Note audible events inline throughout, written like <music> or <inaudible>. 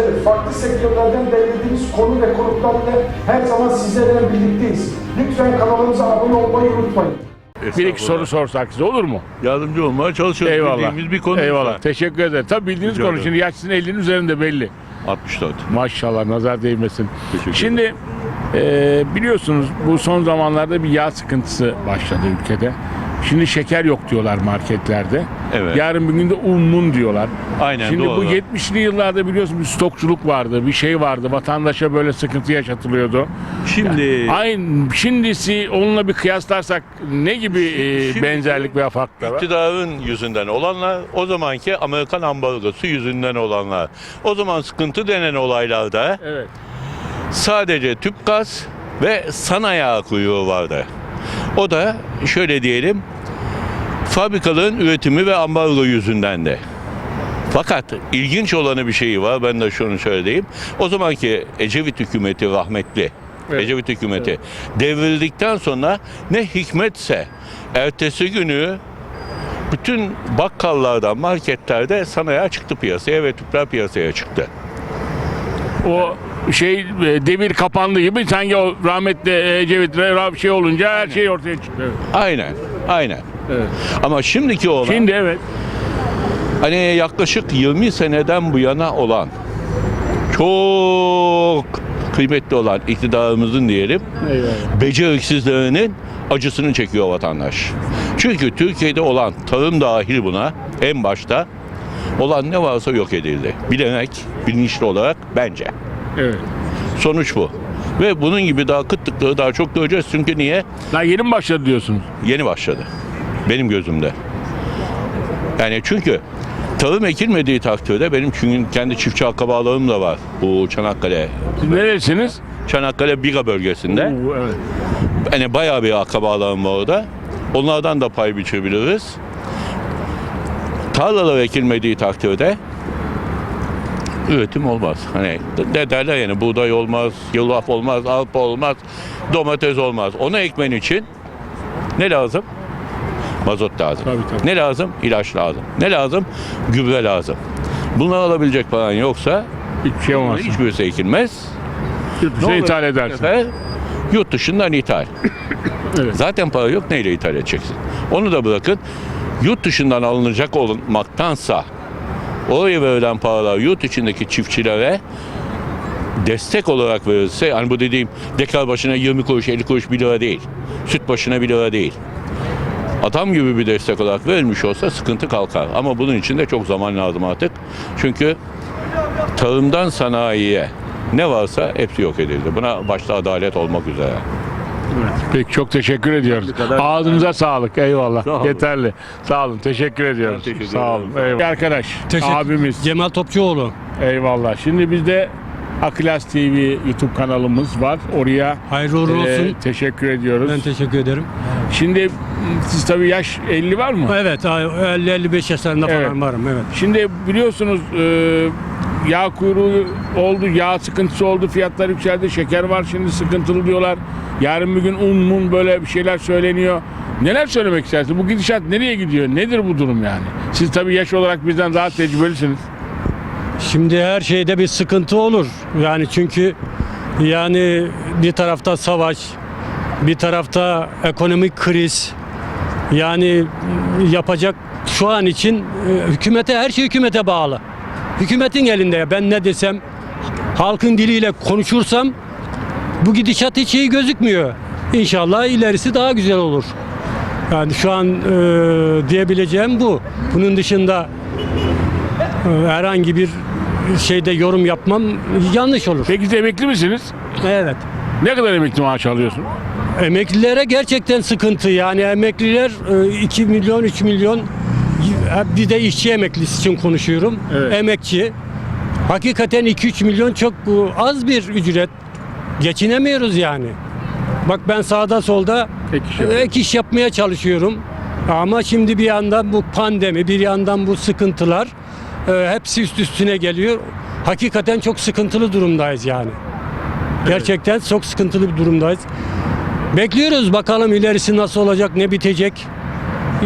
İzleyicileri, farklı sektörlerden belirlediğimiz konu ve konuklarla her zaman sizlerle birlikteyiz. Lütfen kanalımıza abone olmayı unutmayın. Bir iki soru sorsak size olur mu? Yardımcı olmaya çalışıyoruz. Eyvallah. Bildiğimiz bir konu. Eyvallah. Teşekkür ederim. Tabii bildiğiniz Rica konu. ederim. Şimdi yaş sizin 50'nin üzerinde belli. 64. Maşallah nazar değmesin. Teşekkür Şimdi e, biliyorsunuz bu son zamanlarda bir yağ sıkıntısı başladı ülkede. Şimdi şeker yok diyorlar marketlerde. Evet. Yarın bir günde un mun diyorlar. Aynen, Şimdi bu doğru. 70'li yıllarda biliyorsun bir stokçuluk vardı, bir şey vardı. Vatandaşa böyle sıkıntı yaşatılıyordu. Şimdi Aynı şimdisi onunla bir kıyaslarsak ne gibi e, Şimdi- benzerlik veya farklar var? iktidarın yüzünden olanlar, o zamanki Amerikan ambargosu yüzünden olanlar. O zaman sıkıntı denen olaylarda Evet. sadece tüp gaz ve sanayi kuyruğu vardı. O da şöyle diyelim, fabrikaların üretimi ve ambargo yüzünden de. Fakat ilginç olanı bir şeyi var. Ben de şunu söyleyeyim. O zamanki Ecevit hükümeti rahmetli. Evet. Ecevit hükümeti devrildikten sonra ne hikmetse ertesi günü bütün bakkallardan, marketlerde sanayi çıktı piyasaya ve tüpler piyasaya çıktı. O şey e, devir kapandı gibi sanki o rahmetli Ecevit şey olunca her şey ortaya çıktı. Evet. Aynen, aynen. Evet. Ama şimdiki olan Şimdi evet. hani yaklaşık 20 seneden bu yana olan çok kıymetli olan iktidarımızın diyelim Eyvallah. beceriksizlerinin acısını çekiyor vatandaş. Çünkü Türkiye'de olan tarım dahil buna en başta olan ne varsa yok edildi. Bilerek, bilinçli olarak bence. Evet. Sonuç bu. Ve bunun gibi daha kıtlıkları daha çok göreceğiz. Çünkü niye? Daha yeni mi başladı diyorsunuz? Yeni başladı. Benim gözümde. Yani çünkü tarım ekilmediği takdirde benim çünkü kendi çiftçi akrabalarım da var. Bu Çanakkale, neresiniz? Çanakkale Biga bölgesinde. Oo, evet. Hani bayağı bir akrabalarım var orada. Onlardan da pay biçebiliriz. Tarlalar ekilmediği takdirde üretim olmaz. Hani de derler yani buğday olmaz, yulaf olmaz, arpa olmaz, domates olmaz. Onu ekmen için ne lazım? Mazot lazım. Tabii, tabii. Ne lazım? İlaç lazım. Ne lazım? Gübre lazım. Bunları alabilecek paran yoksa Hiçbir şey olmaz. hiçbirisi ekilmez. Yurt dışına ithal edersin. sefer Yurt dışından ithal. <coughs> Evet. Zaten para yok neyle ithal edeceksin? Onu da bırakın. Yurt dışından alınacak olmaktansa oraya verilen paralar yurt içindeki çiftçilere destek olarak verilse, hani bu dediğim dekar başına 20 kuruş, 50 kuruş 1 lira değil. Süt başına 1 lira değil. Adam gibi bir destek olarak verilmiş olsa sıkıntı kalkar. Ama bunun için de çok zaman lazım artık. Çünkü tarımdan sanayiye ne varsa hepsi yok edildi. Buna başta adalet olmak üzere. Peki çok teşekkür ediyoruz. kadar. Ağzınıza sağlık. Eyvallah. Sağ olun. Yeterli. Sağ olun. Teşekkür ediyoruz. teşekkür Sağ olun. Eyvallah. Arkadaş, Teşekkür- abimiz. Cemal Topçuoğlu. Eyvallah. Şimdi bizde Akilas TV YouTube kanalımız var. Oraya Hayırlı uğurlu e, olsun. teşekkür ediyoruz. Ben teşekkür ederim. Şimdi siz tabii yaş 50 var mı? Evet 50-55 yaşlarında Evet. falan varım evet. Şimdi biliyorsunuz e, yağ kuyruğu oldu, yağ sıkıntısı oldu, fiyatlar yükseldi, şeker var şimdi sıkıntılı diyorlar. Yarın bir gün un mun böyle bir şeyler söyleniyor. Neler söylemek istersiniz? Bu gidişat nereye gidiyor? Nedir bu durum yani? Siz tabii yaş olarak bizden daha tecrübelisiniz. Şimdi her şeyde bir sıkıntı olur. Yani çünkü yani bir tarafta savaş, bir tarafta ekonomik kriz. Yani yapacak şu an için e, hükümete her şey hükümete bağlı. Hükümetin elinde. Ben ne desem halkın diliyle konuşursam bu gidişat hiç iyi gözükmüyor. İnşallah ilerisi daha güzel olur. Yani şu an e, diyebileceğim bu. Bunun dışında e, herhangi bir şeyde yorum yapmam yanlış olur. Peki siz emekli misiniz? Evet. Ne kadar emekli maaş alıyorsun? Emeklilere gerçekten sıkıntı. Yani emekliler e, 2 milyon 3 milyon bir de işçi emeklisi için konuşuyorum. Evet. Emekçi. Hakikaten 2-3 milyon çok e, az bir ücret. Geçinemiyoruz yani. Bak ben sağda solda Ek iş ek iş yapmaya çalışıyorum. Ama şimdi bir yandan bu pandemi, bir yandan bu sıkıntılar e, hepsi üst üstüne geliyor. Hakikaten çok sıkıntılı durumdayız yani. Gerçekten çok sıkıntılı bir durumdayız. Bekliyoruz bakalım ilerisi nasıl olacak, ne bitecek.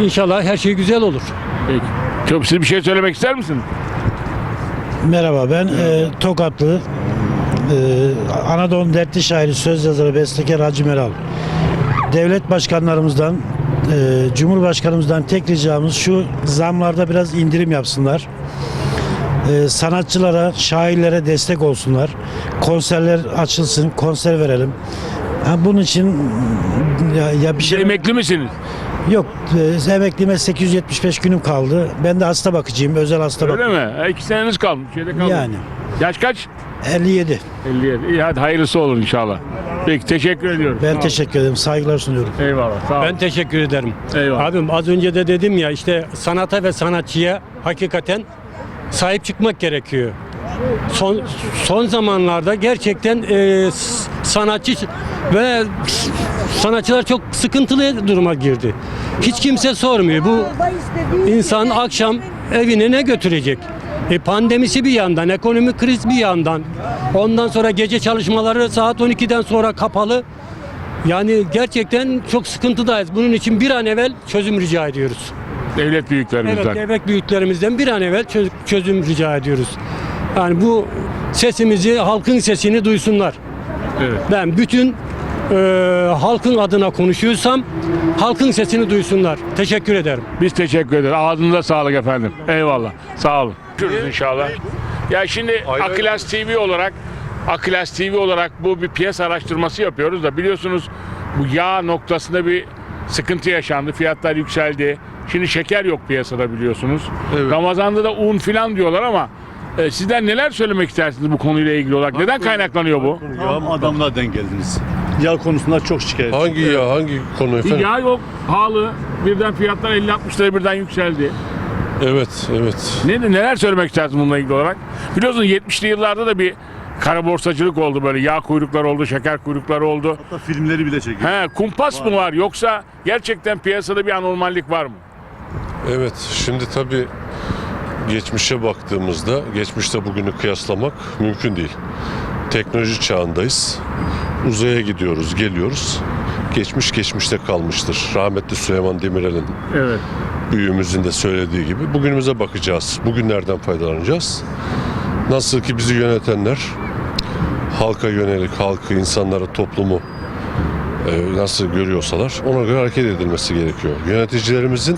İnşallah her şey güzel olur. Peki. Çok siz bir şey söylemek ister misiniz? Merhaba ben e, Tokatlı e, Anadolu Dertli Şairi söz yazarı bestekar Hacı Meral. Devlet başkanlarımızdan e, Cumhurbaşkanımızdan tek ricamız şu zamlarda biraz indirim yapsınlar. E, sanatçılara, şairlere destek olsunlar. Konserler açılsın, konser verelim. Ha, bunun için ya, ya bir şey emekli misiniz? yok. E, emeklime 875 günüm kaldı. Ben de hasta bakıcıyım, özel hasta Öyle bak. mi? E, iki seneniz kalmış. Şeyde kalmış. Yani Yaş kaç? 57. 57. İyi hadi hayırlısı olur inşallah. Peki teşekkür ediyorum. Ben Sağ teşekkür ederim. Saygılar sunuyorum. Eyvallah. Sağ ol. Ben teşekkür ederim. Eyvallah. Abim az önce de dedim ya işte sanata ve sanatçıya hakikaten sahip çıkmak gerekiyor. Son son zamanlarda gerçekten e, sanatçı ve sanatçılar çok sıkıntılı duruma girdi. Hiç kimse sormuyor. Bu insan akşam evine ne götürecek? E pandemisi bir yandan, ekonomik kriz bir yandan. Ondan sonra gece çalışmaları saat 12'den sonra kapalı. Yani gerçekten çok sıkıntıdayız. Bunun için bir an evvel çözüm rica ediyoruz. Devlet büyüklerimizden. Evet, devlet büyüklerimizden bir an evvel çö- çözüm rica ediyoruz. Yani bu sesimizi, halkın sesini duysunlar. Evet. Ben bütün e, halkın adına konuşuyorsam halkın sesini duysunlar. Teşekkür ederim. Biz teşekkür ederiz. Ağzınıza sağlık efendim. Eyvallah. Sağ olun. Görüşürüz inşallah. Ya şimdi Akilas TV olarak Akilas TV olarak bu bir piyasa araştırması yapıyoruz da biliyorsunuz bu yağ noktasında bir sıkıntı yaşandı. Fiyatlar yükseldi. Şimdi şeker yok piyasada biliyorsunuz. Ramazan'da da un filan diyorlar ama e, sizden neler söylemek istersiniz bu konuyla ilgili olarak? Neden kaynaklanıyor bu? Tam adamla denk geldiniz. Yağ konusunda çok şikayet. Hangi ya hangi konu efendim? Yağ yok, pahalı. Birden fiyatlar 50-60 lira birden yükseldi. Evet evet. Ne, neler söylemek istersin bununla ilgili olarak? Biliyorsun 70'li yıllarda da bir kara borsacılık oldu böyle. Yağ kuyrukları oldu, şeker kuyrukları oldu. Hatta filmleri bile çekiyor. He, kumpas mı var yoksa gerçekten piyasada bir anormallik var mı? Evet şimdi tabii geçmişe baktığımızda geçmişte bugünü kıyaslamak mümkün değil. Teknoloji çağındayız. Uzaya gidiyoruz, geliyoruz. Geçmiş geçmişte kalmıştır. Rahmetli Süleyman Demirel'in Evet. büyüğümüzün de söylediği gibi bugünümüze bakacağız. Bugünlerden faydalanacağız. Nasıl ki bizi yönetenler halka yönelik, halkı, insanları, toplumu e, nasıl görüyorsalar ona göre hareket edilmesi gerekiyor. Yöneticilerimizin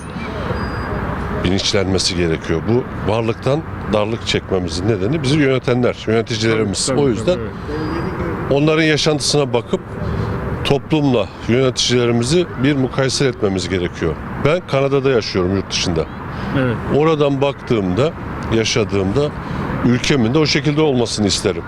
bilinçlenmesi gerekiyor. Bu varlıktan darlık çekmemizin nedeni bizi yönetenler, yöneticilerimiz. Tabii, o yüzden tabii. onların yaşantısına bakıp toplumla yöneticilerimizi bir mukayese etmemiz gerekiyor. Ben Kanada'da yaşıyorum yurt dışında. Evet. Oradan baktığımda, yaşadığımda ülkemin de o şekilde olmasını isterim.